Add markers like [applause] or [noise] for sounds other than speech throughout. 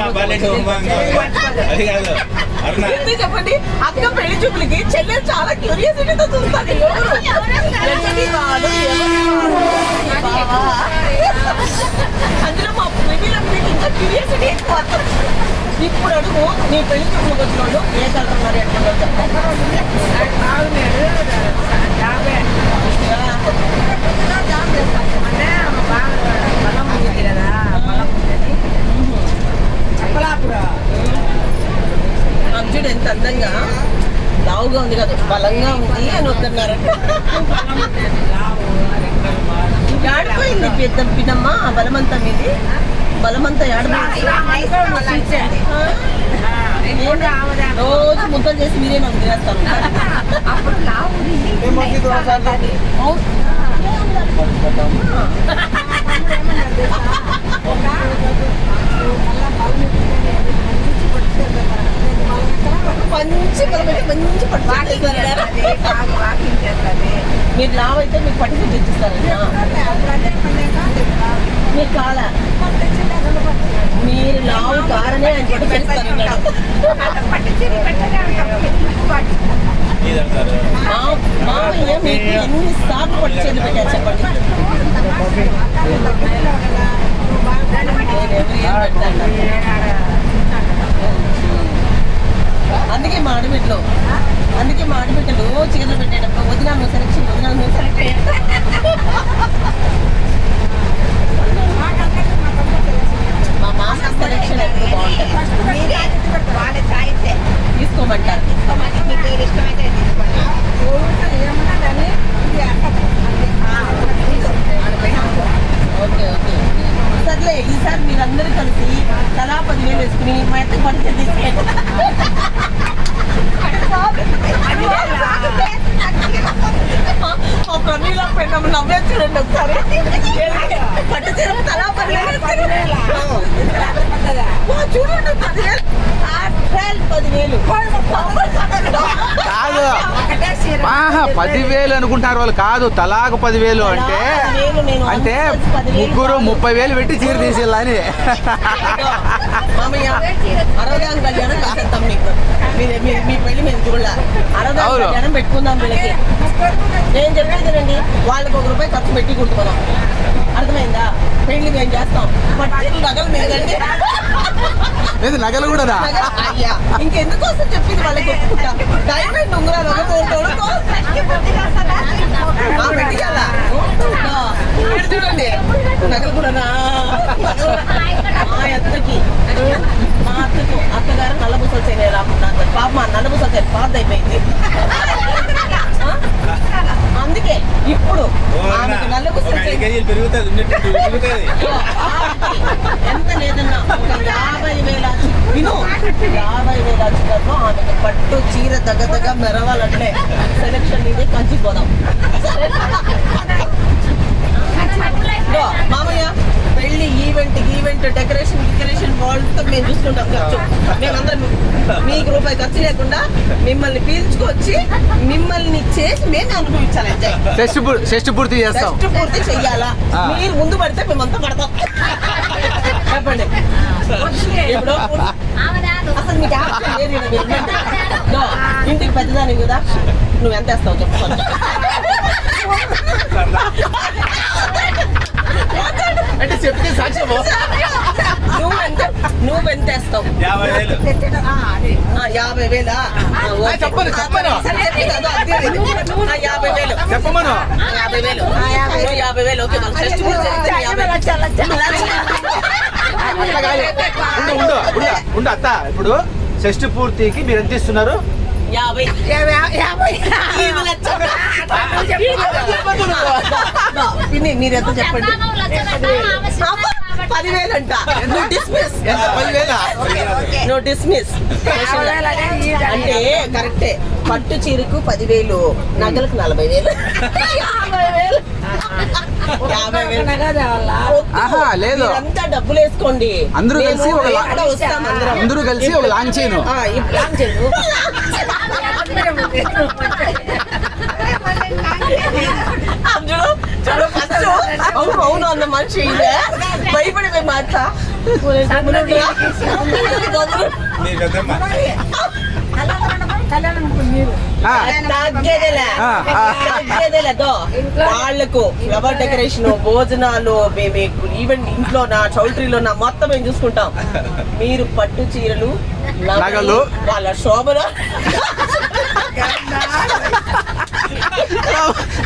మా బాలెట్ అది కాదు. చెప్పండి? అక్క పెళ్ళి చూపులకి చెల్లెలు చాలా క్యూరియాసిటీతో చూస్తాను. అందులో మా ప్రేమిలో మీకు ఇంకా క్యూరియాసిటీ ఎక్కువ. ఇప్పుడు అడుగు నీ పెళ్ళి చూపులకు వచ్చిన వాళ్ళు ఏ కలర్ ఉన్నారు ఎట్లా అర్జుడు ఎంత అందంగా లావుగా ఉంది కదా బలంగా ఉంది అని వద్దన్నారు. ఆడిపోయింది పెద్ద పినమ్మ బలమంతా మీది? బలమంతా ఆడిపోయింది రోజు ముద్దలు చేసి మీరే నాకు తినేస్తాను మంచి బలమైతే మంచి పట్టు మీరు లావ్ అయితే మీకు పట్టి తెచ్చిస్తారండి. మీరు కాల మీరు లావు కారనే మామయ్య మీకు ఎన్ని సార్లు పట్టు చేతులు పెట్టారు చెప్పండి. నేను ఎవరు అందుకే మా ఆడబిడ్డలో అందుకే మా ఆడబిడ్డలు చీరలు పెట్టేటప్పుడు వదినా నువ్వు సెలక్షన్ వదినా నువ్వు సెలెక్ట్ మా మామ సెలక్షన్ ఎప్పుడు బాగుంటుంది. తీసుకోమంటారు. ఓకే సర్లే ఈసారి మీరందరూ కలిసి తలా పదివేలు వేసుకుని మా ఎత్త పడితే ప్రమీల పెన్నం నవ్వే చూడండి ఒకసారి పట్టు చీర తలా పదివేలు వేసుకుని. వా, చూడండి పదివేలు కాదు. పదివేలు అనుకుంటారు వాళ్ళు. కాదు తలాకు పదివేలు అంటే అంటే ముగ్గురు ముప్పై వేలు పెట్టి చీర తీసేయాలని. అని మీ- అరవదాం అవును. కళ్యాణం పెట్టుకుందాం వీళ్ళకి. నేను చెప్పేదేనండి వాళ్ళకి ఒక రూపాయి ఖర్చు పెట్టి కుడుతున్నాం అర్థమైందా? పెళ్ళి మేము చేస్తాం. పట్టు నగలు మీదండి. లేదు నగలు కూడా అయ్యా. ఇంకెందుకు వస్తుంది చెప్పింది వాళ్ళకి ఒప్పుకుంటా? డైమండ్ ఉంగరాలు ఒక? ఇక్కడ చూడండి. నగలు కూడా నా మా అత్తకి మా అత్తకు అత్తగారు నల్లబుసలు చేయలే రాకుండా పాప మా నల్లబుసలు చేయలేదు పాత అయిపోయింది? అందుకే ఇప్పుడు నల్లబుసలు ఎంత లేదన్నా యాభై వేల విను యాభై వేల చిల్లరలో ఆమెకు పట్టు చీర దగ్గ దగ్గ మెరవాలంటే సెలక్షన్ ఇదే కంచిపోదాం ఇదిగో, మామయ్య పెళ్ళి ఈవెంట్ ఈవెంట్ డెకరేషన్ డెకరేషన్ వాళ్ళతో మేము చూసుకుంటాం ఖర్చు మేమందరం మీకు రూపాయి ఖర్చు లేకుండా మిమ్మల్ని పీల్చుకొచ్చి మిమ్మల్ని చేసి మేము అనుభవించాలి పూ- షష్టి పూర్తి చేస్తాం. ఫస్ట్ పూర్తి చెయ్యాలా. మీరు ముందు పడితే మేమంతా పడతాం. చెప్పండి. ఇప్పుడు అసలు మీకు. ఇదో, ఇంటికి పెద్దదాని కదా. నువ్వు ఎంత వేస్తావు చెప్పు. అంటే చెప్తే నువ్వు యాభై వేలు. ఆ, యాభై వేలా. చెప్పను, చెప్పను. యాభై వేలు. చెప్పమను. ఆ, యాభై వేలు. నువ్వు యాభై వేలు ఓకే మన ఫస్ట్ పూర్తి జరిగితే యాభై అట్లా కాదు. ఉండు ఉండు ఉండు ఉండు అత్త. ఇప్పుడు షష్టి పూర్తికి మీరు ఎంత ఇస్తున్నారు? యాభై. ఈమె పిన్ని మీరు ఎంత చెప్పండి? పదివేలు? అంట నువ్వు డిస్మిస్ నువ్వు డిస్మిస్ అంటే కరెక్టే పట్టు చీరకు పదివేలు నగలకు నలభై వేలు యాభై వేలు యాభై వేలు వద్దు. ఆహా, లేదు. మీరంతా డబ్బులు వేసుకోండి అందరూ. కలిసి ఒక అందరం. కలిసి ఒక లాంచ్ చేయను. చేయు అందులో ఫస్ట్ అవును అవును అన్న మనిషి వాళ్ళకు ఫ్లవర్ డెకరేషన్ భోజనాలు మేము ఈవెన్ ఇంట్లో నా చౌల్ట్రీలో నా మొత్తం మేము చూసుకుంటాం. మీరు పట్టు చీరలు. వాళ్ళ శోభన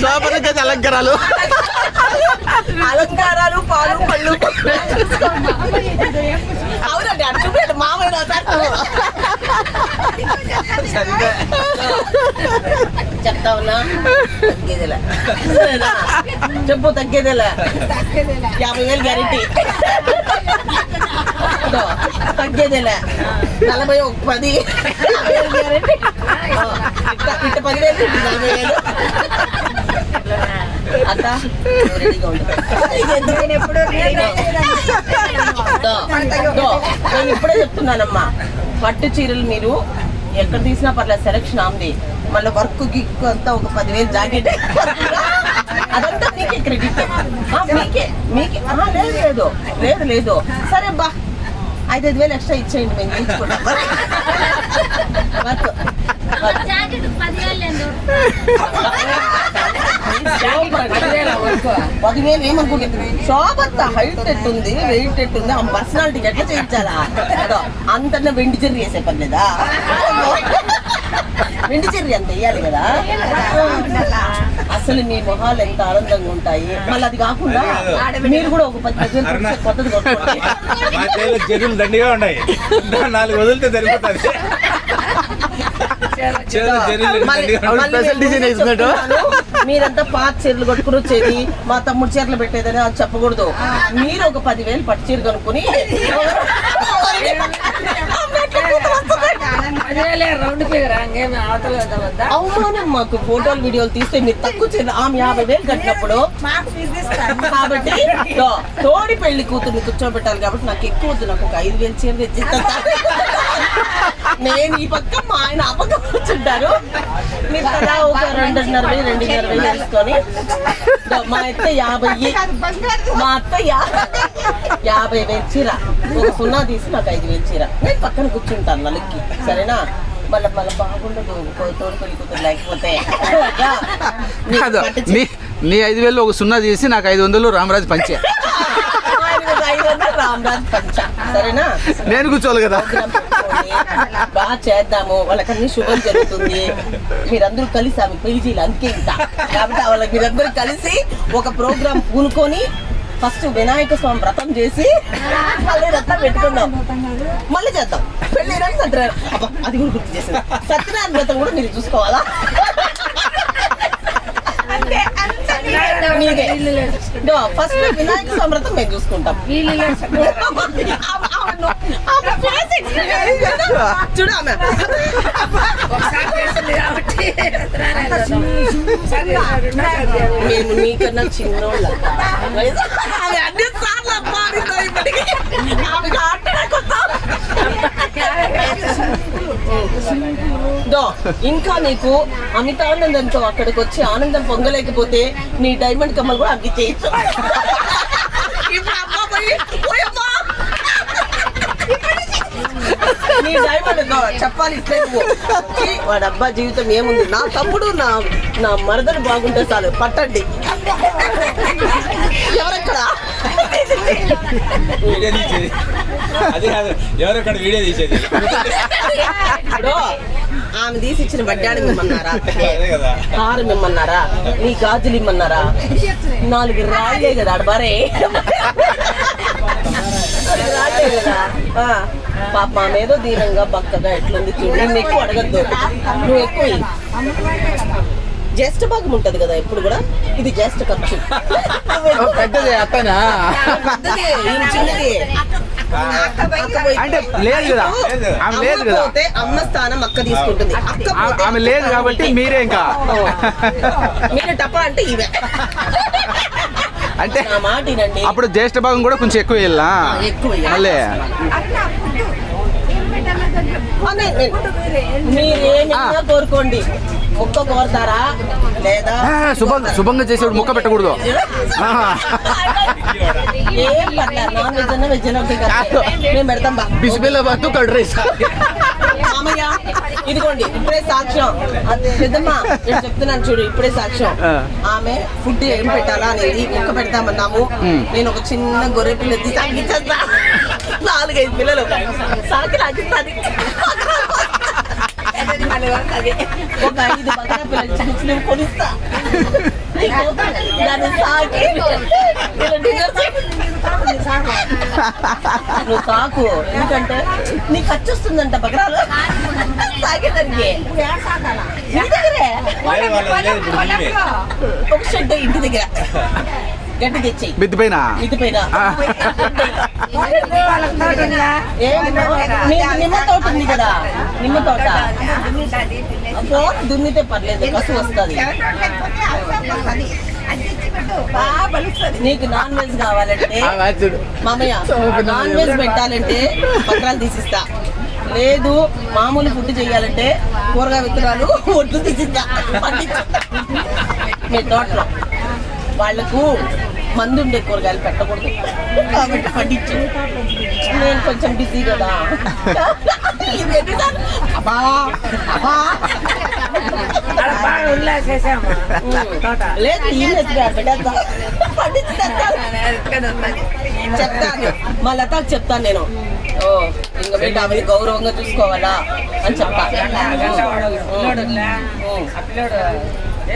శోభన గది అలంకరాలు అలంకారాలు పాలు పళ్ళు. అవునండి అటు చూపెట్టు మామయ్య సరిగ్గా. చెప్తా ఉన్నా? తగ్గేదిలే. సరేనా? చెప్పు తగ్గేదిలే. యాభై వేలు గ్యారెంటీ. ఇదో, తగ్గేదిలే. నలభై ఒక పది యాభై వేలు గ్యారెంటీ ఆ, ఇట్ట ఇట్ట పదివేలు ఇట్ట నలభై వేలు అత్త నువ్వు రెడీగా ఉండు దో, దో, నేను ఇప్పుడే చెప్తున్నానమ్మా. పట్టు చీరలు మీరు ఎక్కడ తీసినా పర్లేదు సెలక్షన్ ఆంది మళ్ళీ వర్క్ గిక్ అంతా ఒక పదివేలు జాకెట్. అదంతా మీకే క్రెడిట్ మీకే మీకే. లేదు లేదు. లేదు లేదు. సరే బా. ఐదైదు వేలు ఎక్స్ట్రా ఇచ్చేయండి మేము [laughs] వర్క్. పదివేలు ఏమనుకుంటుంది? షాప్ అంతా హైట్ ఎట్టుంది వెయిట్ ఎట్టుంది ఆ పర్సనాలిటీకి ఎట్లా చేయించాలా? అదో అంతన్నా వెండి చెర్రి వేసే పని లేదా? వెండి చెర్రి అంత వేయాలి కదా? అసలు మీ మొహాలు ఎంత ఆనందంగా ఉంటాయి? మళ్ళీ అది కాకుండా మీరు కూడా ఒక పది. పెట్టి కొత్తది కొట్టుకోండి దండిగా ఉన్నాయి. నాలుగు వదిలితే సరిపోతుంది చేతిలో చెరువులు మళ్ళీ- దండిగా అవును, మళ్ళీ స్పెషల్ నేను డిజైన్ వేసినట్టు? చెప్తున్నాను, మీరంతా పాత చీరలు కొట్టుకుని వచ్చేది మా తమ్ముడు చీరలు పెట్టేదని అది చెప్పకూడదు. మీరు ఒక పదివేలు పట్టు చీర కొనుక్కుని [laughs] అవమానం మాకు. ఫోటోలు వీడియోలు తీస్తే మీరు తక్కువ చీర ఆమె యాభై వేలు కట్టినప్పుడు. కాబట్టి [laughs] తో- తోడి పెళ్ళి కూతుర్ని కూర్చోబెట్టాలి కాబట్టి నాకు ఎక్కువ వద్దు. నాకు ఒక ఐదు వేలు చీర తెచ్చి [laughs] నేను ఈ పక్క మా ఆయన ఆ పక్క కూర్చుంటారు. మీరు కదా ఒక రెండున్నర వేలు రెండున్నర వేలు తీసుకొని దో, మా అత్త యాభై మా అత్త యాభై వేలు చీర. ఒక సున్నా తీసి నాకు ఐదు వేలు చీర. నేను పక్కన కూర్చుంటాను నలుగుకి సరేనా? మళ్ళీ మళ్ళీ బాగుండదు. కో- తోడు పెళ్ళి కూతురు లేకపోతే. నీ ఐదు వేలు ఒక సున్నా తీసి నాకు ఐదు వందలు రామరాజు పంచే. రామరాజు పంచ. సరేనా? నేను కూర్చోవాలి కదా. బాగా చేద్దాము. వాళ్ళకన్నీ శుభం జరుగుతుంది. మీరందరూ కలిసి ఆమె చేయాలి. అందుకే ఇంత. కాబట్టి వాళ్ళకి మీరందరూ కలిసి ఒక ప్రోగ్రాం పూనుకొని ఫస్ట్ వినాయక స్వామి వ్రతం చేసి మళ్ళీ రథం పెట్టుకుందాం మళ్ళీ చేద్దాం. పెళ్ళి అయినాక సత్యనారాయణ అది కూడా గుర్తు చేసింది సత్యనారాయణ వ్రతం కూడా మీరు చూసుకోవాలా? ఫస్ట్ వినాయక స్వామి వ్రతం మేము చూసుకుంటాం. చూడు ఆమె మేము నీకన్నా చిన్నోళ్ళ అన్ని సార్లు ఇప్పటికీ ఆమెకు దో, ఇంకా నీకు అమితానందంతో అక్కడికి వచ్చి ఆనందం పొంగలేకపోతే నీ డైమండ్ కమ్మలు కూడా అగ్గి చేయొచ్చు ఇప్పుడు అమ్మ పోయి, ఓయమ్మా! నీ డైమండ్ దో, చెప్పాలి ఇట్లే వాడి అబ్బా జీవితం ఏముంది? నా తమ్ముడు నా నా మరదలు బాగుంటే చాలు. పట్టండి. ఎవరక్కడ? వీడియో తీసేది. అది కాదు వీడియో తీసేది? ఆమె తీసి ఇచ్చిన బడ్డాడు మిమ్మన్నారా? కారు మిమ్మన్నారా? నీ గాజులు ఇమ్మన్నారా? నాలుగు రాళ్ళే కదా అడబారే. [laughs] రాళ్ళే కదా. పాప మా మీద దీనంగా బక్కగా ఎట్లుంది చూడు. నిన్ను ఎక్కువ అడగద్దు. నువ్వు ఎక్కువ. జ్యేష్ఠ భాగం ఉంటది కదా ఎప్పుడు కూడా? ఇది జ్యేష్ఠ ఖర్చు. ఓ, పెద్దది అత్తనా? పెద్దది, ఈయన చిన్నది. అక్క పోయి- అంటే లేదు కదా. ఆమె లేదు అమ్మ కదా అమ్మ స్థానం అక్క తీసుకుంటుంది. ఆమె లేదు కాబట్టి మీరే ఇంకా. మీరు టప అంటే ఇవే అంటే నా మాట వినండి. అప్పుడు జ్యేష్ఠ భాగం కూడా కొంచెం ఎక్కువ వెళ్ళా. మళ్ళీ. కోరుకోండి. ముక్క కోరుతారా? లేదా? ఆ, శుభం శుభంగా చేసేవాడు ముక్క పెట్టకూడదు. [laughs] బిస్బిల్లా బాతు కర్డ్ రైస్. మామయ్య ఇదిగోండి ఇప్పుడే సాక్ష్యం. అది పెద్దమ్మ నేను చెప్తున్నాను చూడు ఇప్పుడే సాక్ష్యం. ఆమె ఫుడ్ ఏం పెట్టాలా అనేది ముక్క పెడతామన్నాము. నేను ఒక చిన్న గొర్రె పిల్ల ఎత్తి సాగిచ్చేస్తా నాలుగైదు పిల్లలు. సాకి లాగిస్తుంది ఒక ఐదు బకరా పిల్లలు చిన్న చిన్నవి కొనిస్తా దాన్ని సాకి. నువ్వు సాకు. ఎందుకంటే నీకు ఖర్చు వస్తుందంట బకరాలు సాగేదానికి నీ దగ్గరే. ఒక షెడ్ ఇంటి దగ్గర. గడ్డి తెచ్చేయి. మిద్ది పైన నిమ్మ తోట ఉంది కదా. నిమ్మ తోట. దున్నితే పర్లేదు కసు వస్తుంది. నీకు నాన్ వెజ్ కావాలంటే. మామయ్య నాన్ వెజ్ పెట్టాలంటే పత్రాలు తీసిస్తా. లేదు మామూలు ఫుడ్ చేయాలంటే కూరగాయ విత్తనాలు ఒడ్లు తీసిస్తా. మీ తోటలో. వాళ్ళకు మందు ఉండే కూరగాయలు పెట్టకూడదు. కాబట్టి పండించు. నేను కొంచెం బిజీ కదా? అబ్బా అబ్బా. లేదు. చెప్తాను. మా లతాకు చెప్తాను నేను. ఓ ఇంక బిడ్డ ఆమెని గౌరవంగా చూసుకోవాలా అని చెప్తా